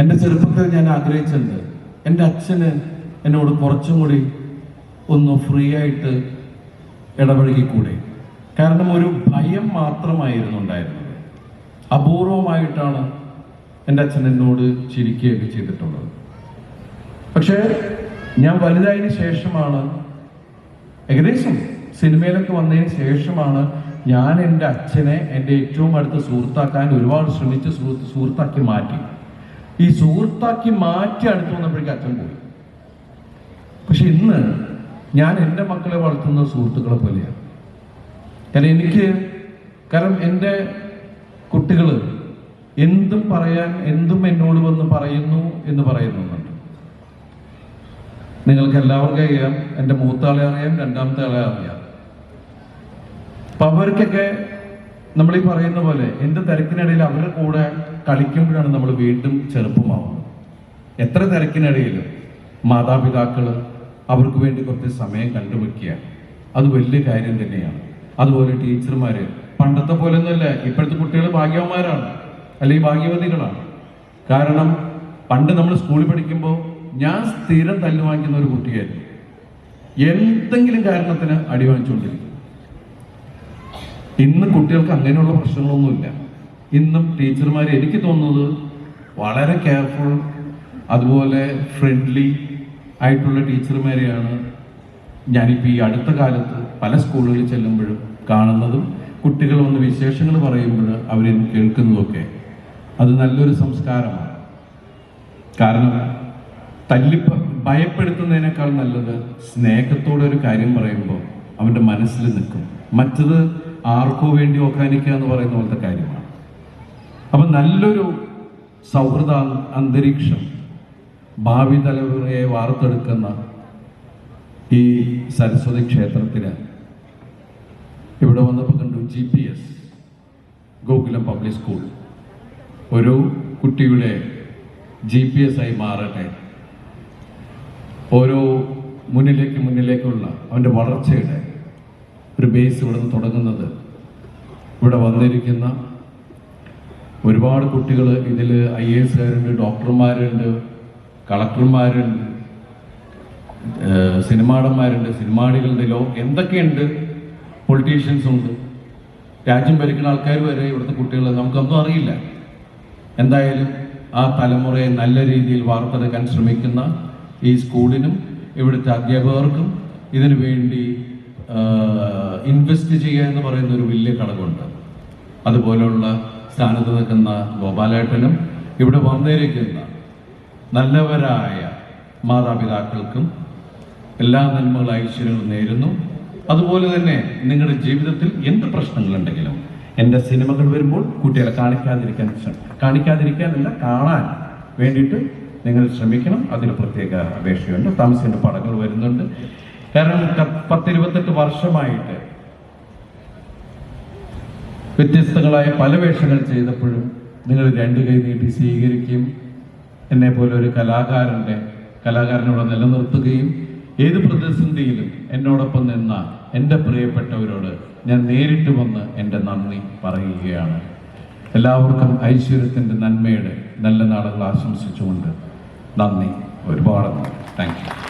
എന്റെ ചെറുപ്പത്തിൽ ഞാൻ ആഗ്രഹിച്ചിട്ടുണ്ട്. എന്റെ അച്ഛന് എന്നോട് കുറച്ചും കൂടി ഒന്ന് ഫ്രീ ആയിട്ട് ഇടപഴകിക്കൂടെ? കാരണം ഒരു ഭയം മാത്രമായിരുന്നു ഉണ്ടായിരുന്നത്. അപൂർവമായിട്ടാണ് എന്റെ അച്ഛൻ എന്നോട് ചിരിക്കുകയൊക്കെ ചെയ്തിട്ടുള്ളത്. പക്ഷേ ഞാൻ വലുതായതിന് ശേഷമാണ് ഏകദേശം സിനിമയിലൊക്കെ വന്നതിന് ശേഷമാണ് ഞാൻ എന്റെ അച്ഛനെ എന്റെ ഏറ്റവും അടുത്ത സുഹൃത്താക്കാൻ ഒരുപാട് ശ്രമിച്ച് സുഹൃത്ത് സുഹൃത്താക്കി മാറ്റി. ഈ സുഹൃത്താക്കി മാറ്റി അടുത്ത് വന്നപ്പോഴേക്കും അച്ഛൻ പോയി. പക്ഷെ ഇന്ന് ഞാൻ എന്റെ മക്കളെ വളർത്തുന്ന സുഹൃത്തുക്കളെ പോലെയാണ്. കാരണം എനിക്ക് കാരണം എന്റെ കുട്ടികൾ എന്തും പറയാൻ എന്തും എന്നോട് വന്ന് പറയുന്നു എന്ന് പറയുന്നുണ്ട് നിങ്ങൾക്ക് എല്ലാവർക്കും അറിയാം എന്റെ മൂത്താളെ അറിയാം രണ്ടാമത്തെ ആളെ അറിയാം. അപ്പൊ അവർക്കൊക്കെ നമ്മൾ ഈ പറയുന്ന പോലെ എന്റെ തിരക്കിനിടയിൽ അവരുടെ കൂടെ കളിക്കുമ്പോഴാണ് നമ്മൾ വീണ്ടും ചെറുപ്പമാവുന്നത്. എത്ര തിരക്കിനിടയിലും മാതാപിതാക്കൾ അവർക്ക് വേണ്ടി കുറച്ച് സമയം കണ്ടുവെക്കുക അത് വലിയ കാര്യം തന്നെയാണ്. അതുപോലെ ടീച്ചർമാര് പണ്ടത്തെ പോലെ ഒന്നുമല്ല ഇപ്പോഴത്തെ കുട്ടികൾ ഭാഗ്യവന്മാരാണ് അല്ലെങ്കിൽ ഭാഗ്യവതികളാണ്. കാരണം പണ്ട് നമ്മൾ സ്കൂളിൽ പഠിക്കുമ്പോൾ ഞാൻ സ്ഥിരം തല്ലു വാങ്ങിക്കുന്ന ഒരു കുട്ടിയായിരുന്നു. എന്തെങ്കിലും കാരണത്തിന് അടി വാങ്ങിച്ചുകൊണ്ടിരിക്കും ഇന്ന് കുട്ടികൾക്ക് അങ്ങനെയുള്ള പ്രശ്നങ്ങളൊന്നുമില്ല. ഇന്നും ടീച്ചർമാർ എനിക്ക് തോന്നുന്നത് വളരെ കെയർഫുൾ അതുപോലെ ഫ്രണ്ട്ലി ആയിട്ടുള്ള ടീച്ചർമാരെയാണ് ഞാനിപ്പോൾ ഈ അടുത്ത കാലത്ത് പല സ്കൂളുകളിൽ ചെല്ലുമ്പോഴും കാണുന്നതും കുട്ടികൾ വന്ന് വിശേഷങ്ങൾ പറയുമ്പോൾ അവരെന്ന് കേൾക്കുന്നതൊക്കെ അത് നല്ലൊരു സംസ്കാരമാണ്. കാരണം തല്ലി ഭയപ്പെടുത്തുന്നതിനേക്കാൾ നല്ലത് സ്നേഹത്തോടെ ഒരു കാര്യം പറയുമ്പോൾ അവന്റെ മനസ്സിൽ നിൽക്കും. മറ്റത് ആർക്കോ വേണ്ടി ഓക്കാനിക്കുക എന്ന് പറയുന്ന പോലത്തെ കാര്യമാണ്. അപ്പം നല്ലൊരു സൗഹൃദ അന്തരീക്ഷം. ഭാവി തലമുറയെ വാർത്തെടുക്കുന്ന ഈ സരസ്വതി ക്ഷേത്രത്തിന്. ഇവിടെ വന്നപ്പോൾ കണ്ടു G P S Gokulam public school ഒരു കുട്ടിയുടെ ജി പി എസ് ആയി മാറട്ടെ. ഓരോ മുന്നിലേക്ക് മുന്നിലേക്കുള്ള അവന്റെ വളർച്ചയുടെ ഒരു ബേസ് ഇവിടെ നിന്ന് തുടങ്ങുന്നത്. ഇവിടെ വന്നിരിക്കുന്ന ഒരുപാട് കുട്ടികൾ ഇതിൽ ഐ എ എസുകാരുണ്ട് ഡോക്ടർമാരുണ്ട് കളക്ടർമാരുണ്ട് സിനിമാടന്മാരുണ്ട് സിനിമാടികളുണ്ട് ലോ എന്തൊക്കെയുണ്ട്? പൊളിറ്റീഷ്യൻസ് ഉണ്ട്. രാജ്യം ഭരിക്കുന്ന ആൾക്കാർ വരെ ഇവിടുത്തെ കുട്ടികൾ നമുക്കൊന്നും അറിയില്ല. എന്തായാലും ആ തലമുറയെ നല്ല രീതിയിൽ വാർത്തെടുക്കാൻ ശ്രമിക്കുന്ന ഈ സ്കൂളിനും ഇവിടുത്തെ അധ്യാപകർക്കും ഇതിനു വേണ്ടി ഇൻവെസ്റ്റ് ചെയ്യുക എന്ന് പറയുന്ന ഒരു വലിയ ഘടകമുണ്ട് അതുപോലെയുള്ള സ്ഥാനത്ത് നിൽക്കുന്ന ഗോപാലേട്ടനും ഇവിടെ വന്നിരിക്കുന്ന നല്ലവരായ മാതാപിതാക്കൾക്കും എല്ലാ നന്മകളും ഐശ്വര്യങ്ങളും നേരുന്നു. അതുപോലെ തന്നെ നിങ്ങളുടെ ജീവിതത്തിൽ എന്ത് പ്രശ്നങ്ങളുണ്ടെങ്കിലും എന്റെ സിനിമകൾ വരുമ്പോൾ കുട്ടികളെ കാണിക്കാതിരിക്കാൻ കാണിക്കാതിരിക്കാനല്ല കാണാൻ വേണ്ടിയിട്ട് നിങ്ങൾ ശ്രമിക്കണം. അതിന് പ്രത്യേക അപേക്ഷയുണ്ട്. താമസിന്റെ പടങ്ങൾ വരുന്നുണ്ട്. കാരണം പത്തിരുപത്തെട്ട് വർഷമായിട്ട് വ്യത്യസ്തങ്ങളായ പല വേഷങ്ങൾ ചെയ്തപ്പോഴും നിങ്ങൾ രണ്ട് കൈ നീട്ടി സ്വീകരിക്കുകയും എന്നെ പോലെ ഒരു കലാകാരന്റെ കലാകാരനോട് നിലനിർത്തുകയും ഏത് പ്രതിസന്ധിയിലും എന്നോടൊപ്പം നിന്ന എന്റെ പ്രിയപ്പെട്ടവരോട് ഞാൻ നേരിട്ട് വന്ന് എന്റെ നന്ദി പറയുകയാണ്. എല്ലാവർക്കും ഐശ്വര്യത്തിന്റെ നന്മയുടെ നല്ല നാളുകൾ ആശംസിച്ചുകൊണ്ട് നന്ദി. ഒരുപാട് താങ്ക് യു